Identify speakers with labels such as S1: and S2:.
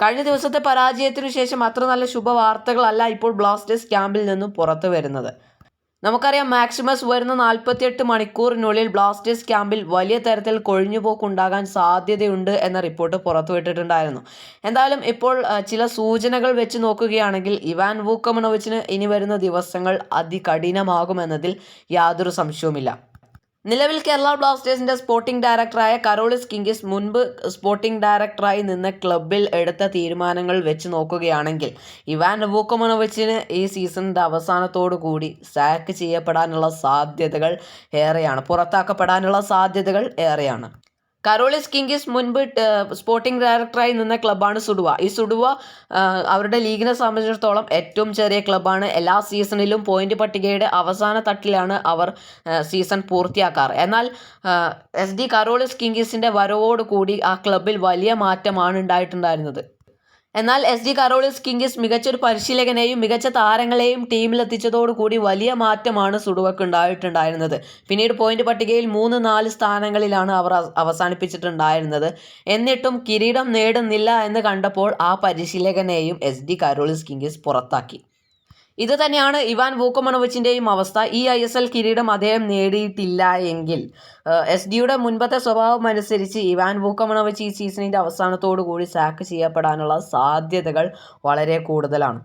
S1: കഴിഞ്ഞ ദിവസത്തെ പരാജയത്തിനു ശേഷം അത്ര നല്ല ശുഭവാർത്തകളല്ല ഇപ്പോൾ ബ്ലാസ്റ്റേഴ്സ് ക്യാമ്പിൽ നിന്നും പുറത്തു വരുന്നത്. നമുക്കറിയാം മാക്സിമസ് വരുന്ന നാൽപ്പത്തിയെട്ട് മണിക്കൂറിനുള്ളിൽ ബ്ലാസ്റ്റേഴ്സ് ക്യാമ്പിൽ വലിയ തരത്തിൽ കൊഴിഞ്ഞുപോക്കുണ്ടാകാൻ സാധ്യതയുണ്ട് എന്ന റിപ്പോർട്ട് പുറത്തുവിട്ടിട്ടുണ്ടായിരുന്നു. എന്തായാലും ഇപ്പോൾ ചില സൂചനകൾ വെച്ച് നോക്കുകയാണെങ്കിൽ ഇവാൻ വൂക്കമണോവിച്ചിന് ഇനി വരുന്ന ദിവസങ്ങൾ അതികഠിനമാകുമെന്നതിൽ യാതൊരു സംശയവുമില്ല. നിലവിൽ കേരള ബ്ലാസ്റ്റേഴ്സിന്റെ സ്പോർട്ടിംഗ് ഡയറക്ടറായ കരോളിസ് കിങ്കിസ് മുൻപ് സ്പോർട്ടിംഗ് ഡയറക്ടറായി നിന്ന് ക്ലബിൽ എടുത്ത തീരുമാനങ്ങൾ വെച്ച് നോക്കുകയാണെങ്കിൽ ഇവാൻ വൂക്കമനോവിച്ചിന് ഈ സീസണിന്റെ അവസാനത്തോടു കൂടി സാക്ക് ചെയ്യപ്പെടാനുള്ള സാധ്യതകൾ ഏറെയാണ് പുറത്താക്കപ്പെടാനുള്ള സാധ്യതകൾ ഏറെയാണ്. കരോളിസ് കിങ്കിസ് മുൻപ് സ്പോർട്ടിംഗ് ഡയറക്ടറായി നിന്ന ക്ലബ്ബാണ് സുഡുവ. ഈ സുഡുവ അവരുടെ ലീഗിനെ സംബന്ധിച്ചിടത്തോളം ഏറ്റവും ചെറിയ ക്ലബ്ബാണ് എല്ലാ സീസണിലും പോയിന്റ് പട്ടികയുടെ അവസാന തട്ടിലാണ് അവർ സീസൺ പൂർത്തിയാക്കാറ്. എന്നാൽ എസ് ഡി കരോളിസ് കിങ്കിസിന്റെ വരവോടുകൂടി ആ ക്ലബിൽ വലിയ മാറ്റമാണ് ഉണ്ടായിട്ടുണ്ടായിരുന്നത്. എന്നാൽ എസ് ഡി കരോളിസ് കിങ്കിസ് മികച്ചൊരു പരിശീലകനെയും മികച്ച താരങ്ങളെയും ടീമിലെത്തിച്ചതോടുകൂടി വലിയ മാറ്റമാണ് സുഡുവക്ക് ഉണ്ടായിട്ടുണ്ടായിരുന്നത്. പിന്നീട് പോയിന്റ് പട്ടികയിൽ മൂന്ന് നാല് സ്ഥാനങ്ങളിലാണ് അവർ അവ- അവസാനിപ്പിച്ചിട്ടുണ്ടായിരുന്നത്. എന്നിട്ടും കിരീടം നേടുന്നില്ല എന്ന് കണ്ടപ്പോൾ ആ പരിശീലകനെയും എസ് ഡി കരോളിസ് കിങ്കിസ് പുറത്താക്കി. ഇത് തന്നെയാണ് ഇവാൻ വൂക്കമണോവിച്ചിന്റെയും അവസ്ഥ. ഈ ഐ എസ് എൽ കിരീടം അദ്ദേഹം നേടിയിട്ടില്ല എങ്കിൽ. എസ് ഡിയുടെ മുൻപത്തെ സ്വഭാവം അനുസരിച്ച് ഇവാൻ വൂക്കമണോവിച്ച് ഈ സീസണിന്റെ അവസാനത്തോടു കൂടി സാക്ക് ചെയ്യപ്പെടാനുള്ള സാധ്യതകൾ വളരെ കൂടുതലാണ്.